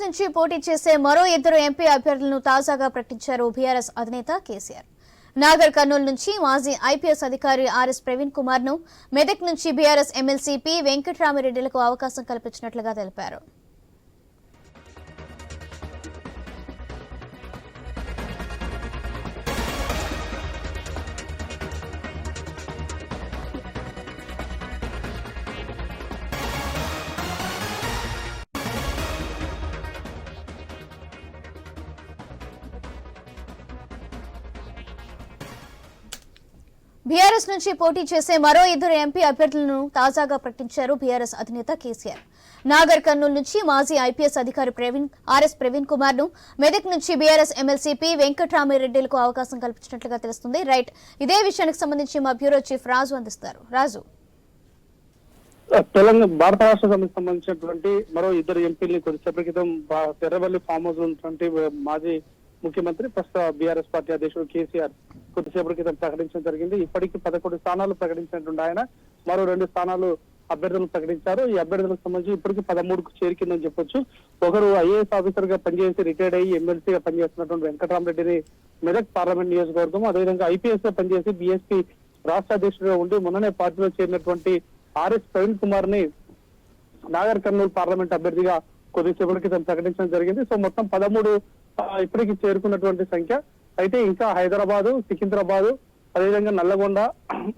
నుంచి పోటీ చేసే మరో ఇద్దరు ఎంపీ అభ్యర్థులను తాజాగా ప్రకటించారు బీఆర్ఎస్ అధినేత కేసీఆర్. నాగర్ కర్నూలు నుంచి మాజీ ఐపీఎస్ అధికారి ఆర్ఎస్ ప్రవీణ్ కుమార్ను మెదక్ నుంచి బీఆర్ఎస్ ఎమ్మెల్సీ పి వెంకటరామిరెడ్డిలకు అవకాశం కల్పించినట్లుగా తెలిపారు. బీఆర్ఎస్ నుంచి పోటీ చేసే మరో ఇద్దరు ఎంపీ అభ్యర్థులను తాజాగా ప్రకటించారు బీఆర్ఎస్ అధినేత కేసీఆర్. నాగర్ కర్నూలు నుంచి మాజీ ఐపీఎస్ అధికారి ప్రవీణ్ ఆర్ఎస్ ప్రవీణ్ కుమార్ను మెదక్ నుంచి బీఆర్ఎస్ ఎమ్మెల్సీపీ వెంకట్రామిరెడ్డిలకు అవకాశం కల్పించినట్లుగా తెలుస్తుంది. రైట్ ఇదే విషయానికి సంబంధించి మా బ్యూరో చీఫ్ రాజు అందిస్తారు. రాజు. తెలంగాణ భారత రాష్ట్ర సంబంధించినటువంటి మరో ఇద్దరు ఎంపీల్ని కొద్దిసేపటి క్రితం ఫామ్ హౌస్ ఉన్నటువంటి మాజీ ముఖ్యమంత్రి ప్రస్తుత బీఆర్ఎస్ పార్టీ అధ్యక్షుడు కేసీఆర్ కొద్దిసేపటి క్రితం ప్రకటించడం జరిగింది. ఇప్పటికీ పదకొండు స్థానాలు ప్రకటించినటువంటి ఆయన మరో రెండు స్థానాలు అభ్యర్థులు ప్రకటించారు. ఈ అభ్యర్థులకు సంబంధించి ఇప్పటికీ పదమూడుకు చేరికిందని చెప్పొచ్చు. ఒకరు ఐఏఎస్ ఆఫీసర్గా పనిచేసి రిటైర్డ్ అయ్యి ఎమ్మెల్సీగా పనిచేస్తున్నటువంటి వెంకటరామరెడ్డిని మెదక్ పార్లమెంట్ నియోజకవర్గం అదేవిధంగా ఐపీఎస్గా పనిచేసి బీఎస్పీ రాష్ట్ర అధ్యక్షుడిగా ఉండి మొన్ననే పార్టీలో చేరినటువంటి ఆర్ఎస్ ప్రవీణ్ కుమార్ని నాగర్ కర్నూలు పార్లమెంట్ అభ్యర్థిగా కొద్దిసేపటి క్రితం ప్రకటించడం జరిగింది. సో మొత్తం పదమూడు ఇప్పటికి చేరుకున్నటువంటి సంఖ్య. అయితే ఇంకా హైదరాబాదు సికింద్రాబాదు అదేవిధంగా నల్లగొండ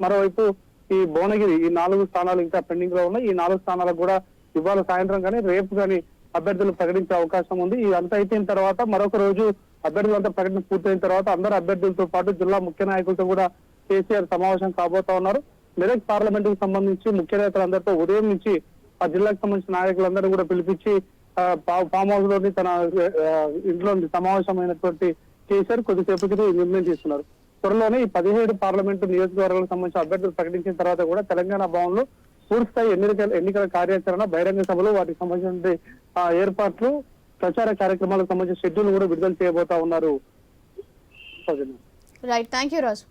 మరోవైపు ఈ భువనగిరి ఈ నాలుగు స్థానాలు ఇంకా పెండింగ్లో ఉన్నాయి. ఈ నాలుగు స్థానాలకు కూడా ఇవాళ సాయంత్రం కానీ రేపు కానీ అభ్యర్థులు ప్రకటించే అవకాశం ఉంది. ఇదంతా అయిపోయిన తర్వాత మరొక రోజు అభ్యర్థులంతా ప్రకటన పూర్తయిన తర్వాత అందరు అభ్యర్థులతో పాటు జిల్లా ముఖ్య నాయకులతో కూడా కేసీఆర్ సమావేశం కాబోతా ఉన్నారు. మెదక్ పార్లమెంట్కు సంబంధించి ముఖ్య నేతలందరితో ఉదయం నుంచి ఆ జిల్లాకు సంబంధించిన నాయకులందరూ కూడా పిలిపించి ఫామ్ హౌస్లోని తన ఇంట్లో సమావేశమైనటువంటి కేసీఆర్ కొద్దిసేపటికి నిర్ణయం తీసుకున్నారు. త్వరలోనే ఈ పదిహేడు పార్లమెంటు నియోజకవర్గాలకు సంబంధించిన అభ్యర్థులు ప్రకటించిన తర్వాత కూడా తెలంగాణ భవన్లో పూర్తిస్థాయి ఎన్నికల ఎన్నికల కార్యాచరణ బహిరంగ సభలు వాటికి సంబంధించిన ఏర్పాట్లు ప్రచార కార్యక్రమాలకు సంబంధించిన షెడ్యూల్ కూడా విడుదల చేయబోతా ఉన్నారు. Right thank you Raju